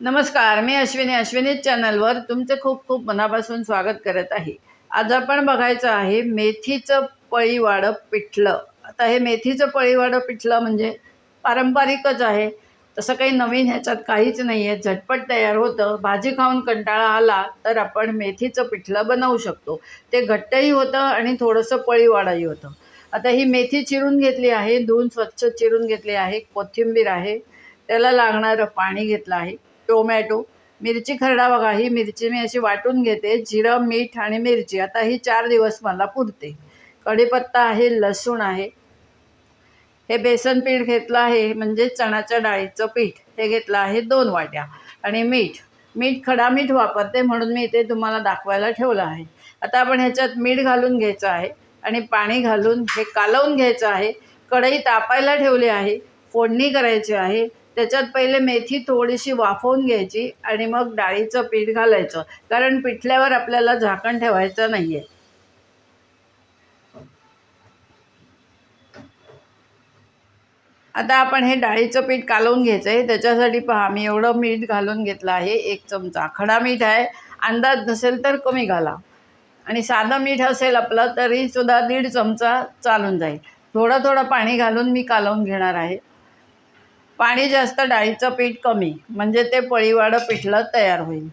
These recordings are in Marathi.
नमस्कार मी अश्विनी. अश्विनी चॅनलवर तुमचे खूप खूप मनापासून स्वागत करत आहे. आज आपण बघायचं आहे मेथीचं पळीवाडं पिठलं. आता हे मेथीचं पळीवाडं पिठलं म्हणजे पारंपरिकच आहे. तसं काही नवीन ह्याच्यात काहीच नाही आहे झटपट तयार होतं. भाजी खाऊन कंटाळा आला तर आपण मेथीचं पिठलं बनवू शकतो. ते घट्टही होतं आणि थोडंसं पळीवाडाही होतं. आता ही मेथी चिरून घेतली आहे. धुवून स्वच्छ चिरून घेतली आहे. कोथिंबीर आहे. त्याला लागणारं पाणी घेतलं आहे. टोमॅटो मिरची खरडा बघा ही मिरची मी अशी वाटून घेते जिरं मीठ आणि मिरची. आता ही चार दिवस मला पुरते. कढीपत्ता आहे लसूण आहे. हे बेसन पीठ घेतलं आहे म्हणजे चणाच्या डाळीचं पीठ. हे घेतलं आहे दोन वाट्या. आणि मीठ. मीठ खडा मीठ वापरते म्हणून मी ते तुम्हाला दाखवायला ठेवलं आहे. आता आपण ह्याच्यात मीठ घालून घ्यायचं आहे आणि पाणी घालून हे कालवून घ्यायचं आहे. कढई तापायला ठेवली आहे. फोडणी करायची आहे. त्याच्यात पहिले मेथी थोडीशी वाफवून घ्यायची आणि मग डाळीचं पीठ घालायचं. कारण पिठल्यावर आपल्याला झाकण ठेवायचं नाही आहे आता आपण हे डाळीचं पीठ कालवून घ्यायचं आहे त्याच्यासाठी पहा मी एवढं मीठ घालून घेतलं आहे. एक चमचा खडा मीठ आहे. अंदाज नसेल तर कमी घाला. आणि साधं मीठ असेल आपलं तरीसुद्धा दीड चमचा चालून जाईल. थोडं थोडं पाणी घालून मी कालवून घेणार आहे. पाणी जास्त डाळीचं पीठ कमी म्हणजे ते पळीवाडं पिठलं तयार होईल.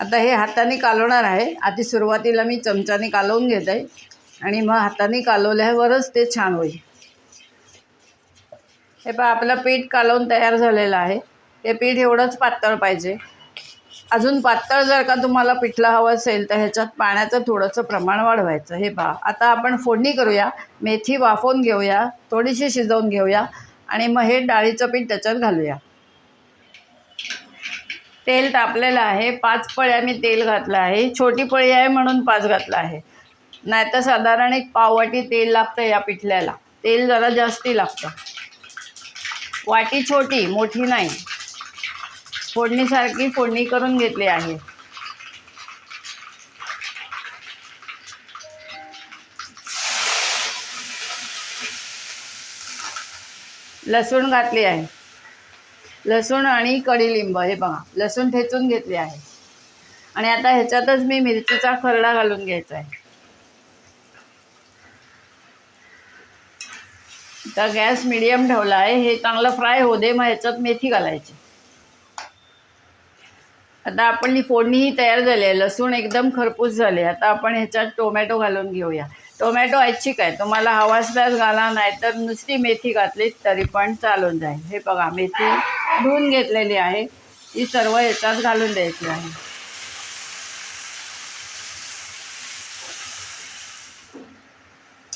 आता हे हाताने कालवणार आहे. आधी सुरुवातीला मी चमच्याने कालवून घेत आहे आणि मग हाताने कालवल्यावरच ते छान होईल. हे पहा आपलं पीठ कालवून तयार झालेलं आहे. ते पीठ एवढंच पातळ पाहिजे. अजून पातळ जर का तुम्हाला पिठलं हवं असेल तर ह्याच्यात पाण्याचं थोडंसं प्रमाण वाढवायचं. हे पहा. आता आपण फोडणी करूया. मेथी वाफवून घेऊया. थोडीशी शिजवून घेऊया. आणि मग हे डाळीचं पीठ त्याच्यात घालूया. तेल तापलेलं आहे. पाच पळ्या मी तेल घातलं आहे. छोटी पळी आहे म्हणून पाच घातलं आहे. नाहीतर साधारण एक पाववाटी तेल लागतं या पिठल्याला. तेल जरा जास्ती लागतं. वाटी छोटी मोठी नाही. फोडणीसारखी फोडणी करून घेतली आहे. लसूण घातली आहे. लसूण आणि कढीलिंब हे बघा लसूण ठेचून घेतले आहे. आणि आता ह्याच्यातच मी मिरचीचा खरडा घालून घ्यायचा आहे. तर गॅस मिडियम ठेवला आहे हे चांगलं फ्राय होऊ दे मग ह्याच्यात मेथी घालायची. आता आपण ही तयार झाली आहे. लसूण एकदम खरपूस झाले आता आपण ह्याच्यात टोमॅटो घालून घेऊया. टोमॅटो ऐच्छिक आहे. तुम्हाला हवा असल्यास घाला नाही तर नुसती मेथी घातली तरी पण चालून जाईल. हे बघा मेथी धुवून घेतलेली आहे. ही सर्व ह्याच्यात घालून द्यायची आहे.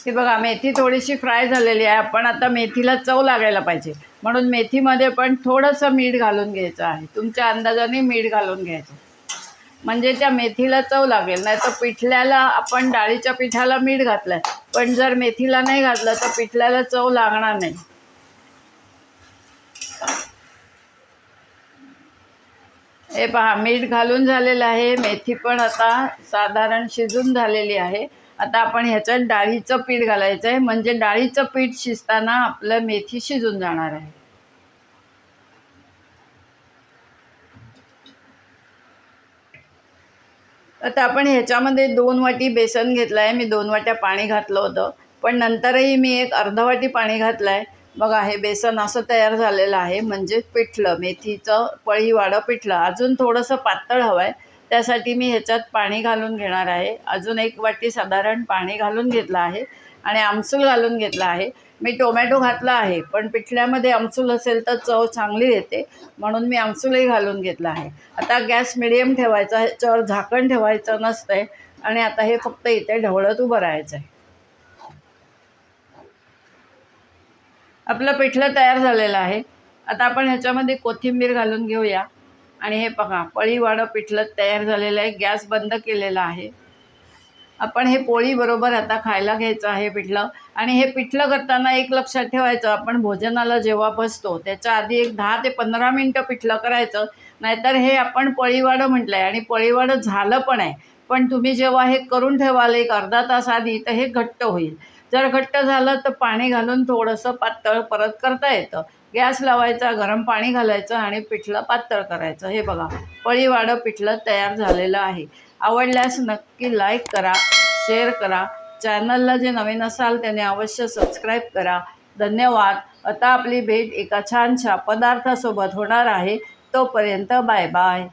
की बघा मेथी थोडीशी फ्राय झालेली आहे. आपण आता मेथीला चव लागायला पाहिजे. म्हणून मेथीमध्ये पण थोडंसं मीठ घालून घ्यायचं आहे. तुमच्या अंदाजाने मीठ घालून घ्यायचं. म्हणजे त्या मेथीला चव लागेल. नाही तर पिठल्याला आपण डाळीच्या पिठाला मीठ घातलं आहे पण जर मेथीला नाही घातलं तर पिठल्याला चव लागणार नाही. हे पहा मीठ घालून झालेलं आहे. मेथी पण आता साधारण शिजून झालेली आहे. आता आपण ह्याच्यात डाळीचं पीठ घालायचं आहे म्हणजे डाळीचं पीठ शिजताना आपलं मेथी शिजून जाणार आहे. आता आपण ह्याच्यामध्ये दोन वाटी बेसन घेतलं आहे मी दोन वाट्या पाणी घातलं होतं. पण नंतरही मी एक अर्धवाटी पाणी घातलं आहे बघा हे बेसन असं तयार झालेलं आहे. म्हणजे पिठलं मेथीचं पळीवाडं पिठलं. अजून थोडंसं पातळ हवं आहे त्यासाठी मी ह्याच्यात पाणी घालून घेणार आहे. अजून एक वाटी साधारण पाणी घालून घेतलं आहे आणि आमसूल घालून घेतला आहे. मी टोमॅटो घातला आहे पण पिठल्यामध्ये आमसूल असेल तर चव चांगली येते. म्हणून मी आमसूलही घालून घेतला आहे. आता गॅस मिडियम ठेवायचा ह्याच्यावर झाकण ठेवायचं नसतं आहे आणि आता हे फक्त इथे ढवळत उभं राहायचं आहे आपलं पिठलं तयार झालेलं आहे. आता आपण ह्याच्यामध्ये कोथिंबीर घालून घेऊया. आणि हे बघा पळीवाडं पिठलं तयार झालेलं आहे. गॅस बंद केलेला आहे. आपण हे पोळीबरोबर आता खायला घ्यायचं आहे पिठलं. आणि हे पिठलं करताना एक लक्षात ठेवायचं आपण भोजनाला जेव्हा बसतो त्याच्या आधी एक दहा ते पंधरा मिनटं पिठलं करायचं. नाहीतर हे आपण पळीवाडं म्हटलं आहे आणि पळीवाडं झालं पण आहे. पण तुम्ही जेव्हा हे करून ठेवाल एक अर्धा तास आधी तर हे घट्ट होईल. जर घट्ट झालं तर पाणी घालून थोडंसं पातळ परत करता येतं. गॅस लावायचा गरम पाणी घालायचं आणि पिठलं पातळ करायचं. हे बघा पळीवाडं पिठलं तयार झालेलं आहे. आवडल्यास नक्की लाईक करा शेअर करा. चॅनलला जे नवीन असाल त्याने अवश्य सबस्क्राईब करा. धन्यवाद. आता आपली भेट एका छानशा पदार्थासोबत होणार आहे. तोपर्यंत बाय बाय